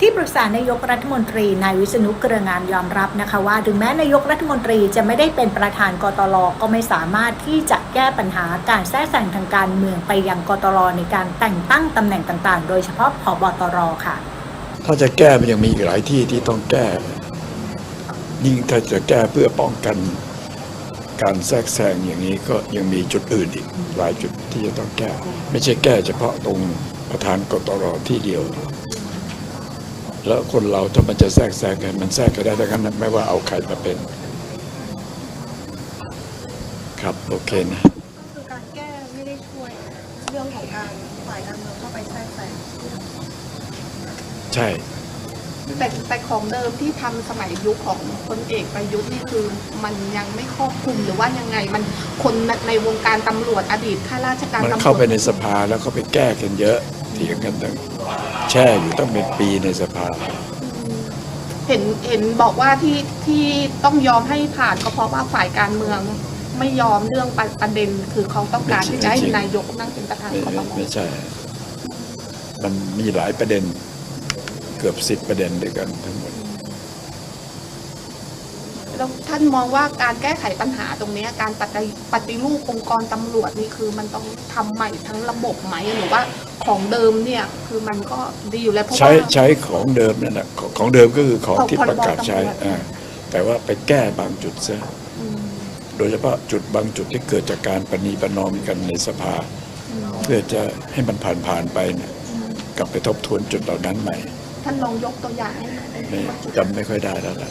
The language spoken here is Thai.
ที่ปรึกษานายกรัฐมนตรีนายวิษณุเครืองามยอมรับนะคะว่า ถึงแม้นายกรัฐมนตรีจะไม่ได้เป็นประธานกตลก็ไม่สามารถที่จะแก้ปัญหาการแทรกแซงทางการเมืองไปยังกตลในการแต่งตั้งตำแหน่งต่างๆ โดยเฉพาะผบตรค่ะ ถ้าจะแก้มันยังมีอีกหลายที่ที่ต้องแก้ ยิ่งถ้าจะแก้เพื่อป้องกันการแทรกแซงอย่างนี้ก็ยังมีจุดอื่นอีกหลายจุดที่จะต้องแก้ ไม่ใช่แก้เฉพาะตรงประธานกตรที่เดียว แล้วคนเราถ้ามันจะแทรกแซงกันมันแทรกกันได้ทั้งนั้นไม่ว่าเอาใครมาเป็น ครับโอเคนะคือการแก้ไม่ได้ช่วยเรื่องของการฝ่ายการเมืองเข้าไปแทรกแซงใช่ แต่แต่ของเดิมที่ทำสมัยยุคของพลเอกประยุทธ์นี่คือ มันยังไม่ครอบคลุมหรือว่ายังไงมันคนในวงการตำรวจอดีตข้าราชการมันตำรวจเข้าไปในสภาแล้วก็ไปแก้กันเยอะเถียงกันตั้งแช่อยู่ตั้งเป็นปีในสภา เห็นเห็นบอกว่าที่ที่ต้องยอมให้ผ่านก็เพราะว่าฝ่ายการเมืองไม่ยอมเรื่องประประเด็นคือเขาต้องการที่จะให้นายกนั่งเป็นประธานไม่คอรไม่มไม่ใช่ มันมีหลายประเด็นเกือบสิบประเด็นด้วยกันทั้งหมดแล้วท่านมองว่าการแก้ไขปัญหาตรงเนี้ยการปฏิปฏิรูปองค์กรตำรวจนี่คือมันต้องทำใหม่ทั้งระบบไหมหรือว่าของเดิมเนี่ยคือมันก็ดีอยู่แล้วเพราะใช้ว่า ใช้ของเดิมนั่นแหละของของเดิมก็คือของของที่พรบประกาศใช้ตำรวจ อ่าแต่ว่าไปแก้บางจุดซะอืมโดยเฉพาะจุดบางจุดที่เกิดจากการประนีประนอมกันในสภาอืมเพื่อจะให้มันผ่านผ่านๆไปเนี่ยกลับไปทบทวนจุดเหล่านั้นใหม่ ท่านลองยกตัวอย่างให้หน่อยได้ไหมไม่ว่าจุดจำไม่ค่อยได้แล้วล่ะ